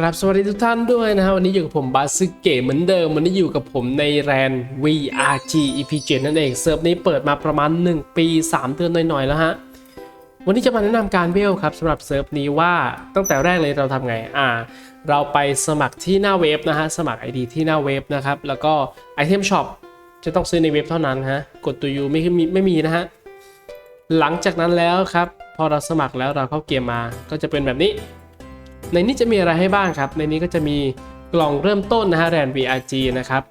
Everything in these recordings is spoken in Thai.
ครับสวัสดีทุกท่านด้วยนะฮะวันนี้อยู่กับผมบาซึเกะเหมือนเดิมวันนี้อยู่กับผมในแรน VRG EP 7 นั่นเองเซิร์ฟนี้เปิดมาประมาณ 1 ปี 3 เดือนหน่อยๆแล้วฮะวันนี้จะมาแนะนำการเวลครับสำหรับเซิร์ฟนี้ว่าตั้งแต่แรกเลยเราทำไงอ่า เราไปสมัครที่หน้าเว็บนะฮะสมัคร ID ที่หน้าเว็บนะครับแล้วก็ไอเทมช็อปจะต้องซื้อในเว็บเท่านั้นฮะกดตัว U ไม่มีไม่มีนะฮะหลังจากนั้นแล้วครับพอเราสมัครแล้วเราเข้าเกมมาก็จะเป็นแบบนี้ ในนี้จะมีอะไรให้บ้างครับ ในนี้ก็จะมีกล่องเริ่มต้นนะฮะแรน VRG นะครับ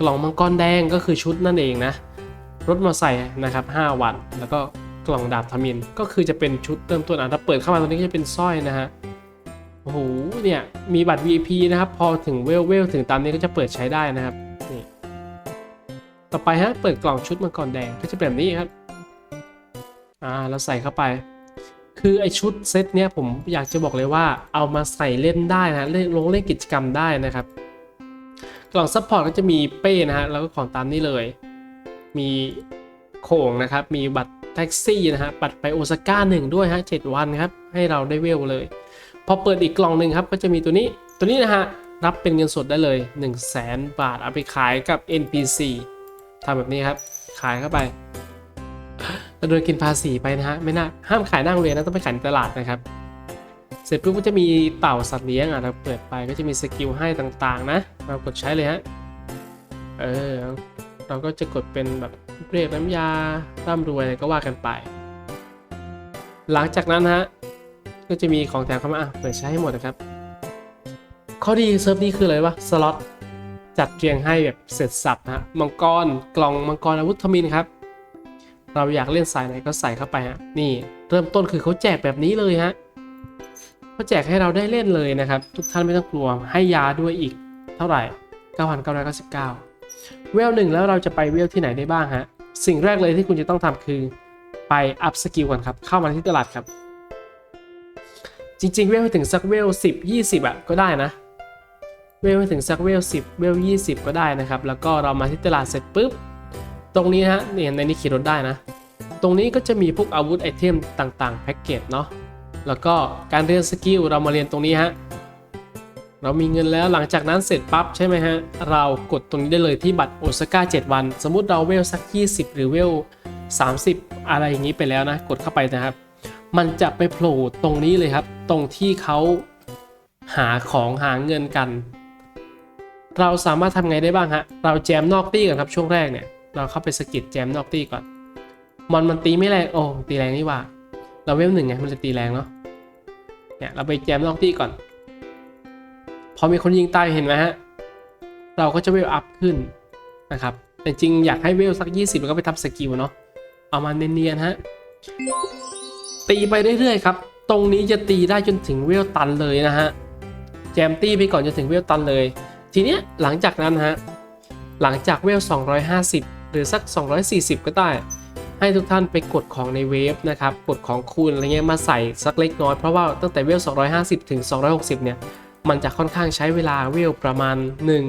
กล่องมังกรแดงก็คือชุดนั่นเองนะ รถมอเตอร์ไซค์นะครับ 5 วัน แล้วก็กล่องดาบทมินก็คือจะเป็นชุดเริ่มต้นอะถ้าเปิดเข้ามาตรงนี้ก็จะเป็นสร้อยนะฮะโอ้โหเนี่ยมีบัตร VIP นะครับ พอถึงเวลเวลถึงตามนี้ก็จะเปิดใช้ได้นะครับนี่ต่อไปฮะเปิดกล่องชุดมังกรแดงก็จะเป็นแบบนี้ครับอ่าเราใส่เข้าไป คือไอชุดเซตเนี้ยผมอยากจะบอกเลยว่าเอามาใส่เล่นได้นะเล่นลงเล่นกิจกรรมได้นะครับ กล่องซัพพอร์ตก็จะมีเป้นะฮะแล้วก็ของตามนี้เลย มีโข่งนะครับ มีบัตรแท็กซี่นะฮะบัตรไปโอซาก้าหนึ่งด้วยฮะเจ็ดวันครับ ให้เราได้เวลเลย พอเปิดอีกกล่องหนึ่งครับ ก็จะมีตัวนี้ตัวนี้นะฮะรับเป็นเงินสดได้เลย 1 0 0 0 0แสนบาทเอาไปขายกับ NPC ทำแบบนี้ครับ ขายเข้าไป โดนกินภาษีไปนะฮะไม่น่าห้ามขายหนั่งเรียนนะต้องไปขายในตลาดนะครับเสร็จปุ๊บก็จะมีเต่าสัตว์เลี้ยงอะเราเปิดไปก็จะมีสกิลให้ต่างๆ นะ เรากดใช้เลยฮะเออเราก็จะกดเป็นแบบเรียกน้ำยาร่ำรวยอะไรก็ว่ากันไป หลังจากนั้นฮะก็จะมีของแถมเข้ามาอะเปิดใช้ให้หมดนะครับ ข้อดีเซิร์ฟนี้คืออะไรวะสล็อตจัดเรียงให้แบบเสร็จสับนะฮะมังกรกล่องมังกรอาวุธทมินครับ เราอยากเล่นสายไหนก็ใส่เข้าไปฮะนี่เริ่มต้นคือเขาแจกแบบนี้เลยฮะเขาแจกให้เราได้เล่นเลยนะครับ ทุกท่านไม่ต้องกลัวให้ยาด้วยอีกเท่าไหร่ 9,999 เวลหนึ่งแล้วเราจะไปเวลที่ไหนได้บ้างฮะสิ่งแรกเลยที่คุณจะต้องทำคือไปอัพสกิลก่อนครับ เข้ามาที่ตลาดครับ จริงๆ เวลให้ถึงสักเวล10 20อะก็ได้นะ เวลให้ถึงสักเวล10 เวล 20 ก็ได้นะครับ แล้วก็เรามาที่ตลาดเสร็จปุ๊บ ตรงนี้ฮะเนี่ยในนี้ขี่รถได้นะ ตรงนี้ก็จะมีพวกอาวุธไอเทมต่างๆแพ็กเกจเนาะแล้วก็การเรียนสกิลเรามาเรียนตรงนี้ฮะเรามีเงินแล้วหลังจากนั้นเสร็จปั๊บใช่ไหมฮะ เรากดตรงนี้ได้เลยที่บัตรโอซาก้า7วัน สมมุติเราเวลสัก 20 หรือเวล 30 อะไรอย่างนี้ไปแล้วนะ กดเข้าไปนะครับ มันจะไปโผล่ตรงนี้เลยครับ ตรงที่เขาหาของหาเงินกัน เราสามารถทำไงได้บ้างฮะ เราแจมนอกตี้ก่อนครับช่วงแรกเนี่ย เราเข้าไปสกิดแจมนอกตี้ก่อน มอนมันตีไม่แรงโอ้ตีแรงนี่ว่า เราเวลหนึ่งไงมันจะตีแรงเนาะเนี่ยเราไปแจมนอกตี้ก่อน พอมีคนยิงตายเห็นไหมฮะ เราก็จะเวลอัพขึ้นนะครับ แต่จริงอยากให้เวลสัก 20 แล้วก็ไปทับสกิลเนาะเอามาเนียนๆฮะตีไปเรื่อยๆครับ ตรงนี้จะตีได้จนถึงเวลตันเลยนะฮะแจมตีไปก่อนจนถึงเวลตันเลย ทีเนี้ยหลังจากนั้นฮะหลังจากเวล 250 หรือสัก 240 ก็ได้ ให้ทุกท่านไปกดของในเวฟนะครับ กดของคูณอะไรเงี้ยมาใส่สักเล็กน้อย เพราะว่าตั้งแต่เวล 250 ถึง 260 เนี่ย มันจะค่อนข้างใช้เวลาเวลประมาณ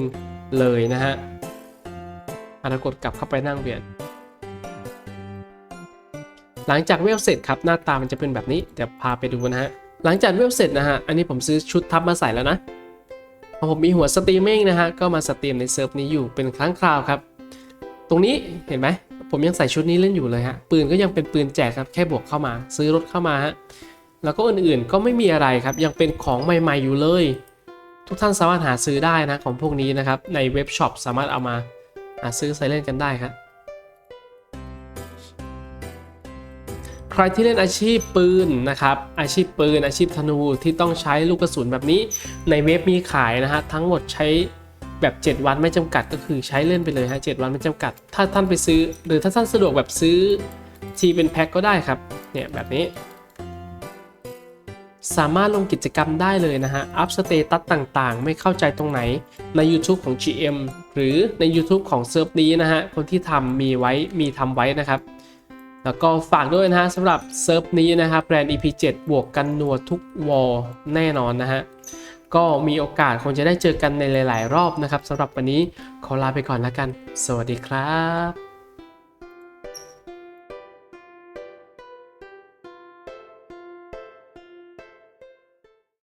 1 เลยนะฮะอะเรากดกลับเข้าไปนั่งเรียน หลังจากเวลเสร็จครับหน้าตามันจะเป็นแบบนี้เดี๋ยวพาไปดูนะฮะ หลังจากเวลเสร็จนะฮะ อันนี้ผมซื้อชุดทับมาใส่แล้วนะพอผมมีหัวสตรีมมิ่งนะฮะ ก็มาสตรีมในเซิร์ฟนี้อยู่เป็นครั้งคราวครับ ตรงนี้เห็นไหม ผมยังใส่ชุดนี้เล่นอยู่เลยฮะ ปืนก็ยังเป็นปืนแจกครับ แค่บวกเข้ามา ซื้อรถเข้ามาฮะ แล้วก็อื่นๆก็ไม่มีอะไรครับ ยังเป็นของใหม่ๆอยู่เลย ทุกท่านสามารถหาซื้อได้นะของพวกนี้นะครับ ในเว็บช็อปสามารถเอามาหาซื้อใส่เล่นกันได้ครับใครที่เล่นอาชีพปืนนะครับ อาชีพปืนอาชีพธนูที่ต้องใช้ลูกกระสุนแบบนี้ ในเว็บมีขายนะฮะทั้งหมดใช้ แบบ 7 วันไม่จำกัดก็คือใช้เล่นไปเลยฮะ7วันไม่จำกัด ถ้าท่านไปซื้อ หรือถ้าท่านสะดวกแบบซื้อทีเป็นแพ็คก็ได้ครับ เนี่ยแบบนี้ สามารถลงกิจกรรมได้เลยนะฮะ อัพสเตตัสต่างๆ ไม่เข้าใจตรงไหนใน YouTube ของ GM หรือใน YouTube ของเซิร์ฟนี้นะฮะ คนที่ทำมีไว้ มีทำไว้นะครับแล้วก็ฝากด้วยนะฮะสำหรับเซิร์ฟนี้นะครับแบรนด์ EP7 บวกกันนัวทุกวอลแน่นอนนะฮะ ก็มีโอกาสคงจะได้เจอกันในหลาย ๆ รอบนะครับสำหรับวันนี้ขอลาไปก่อนแล้วกัน สวัสดีครับ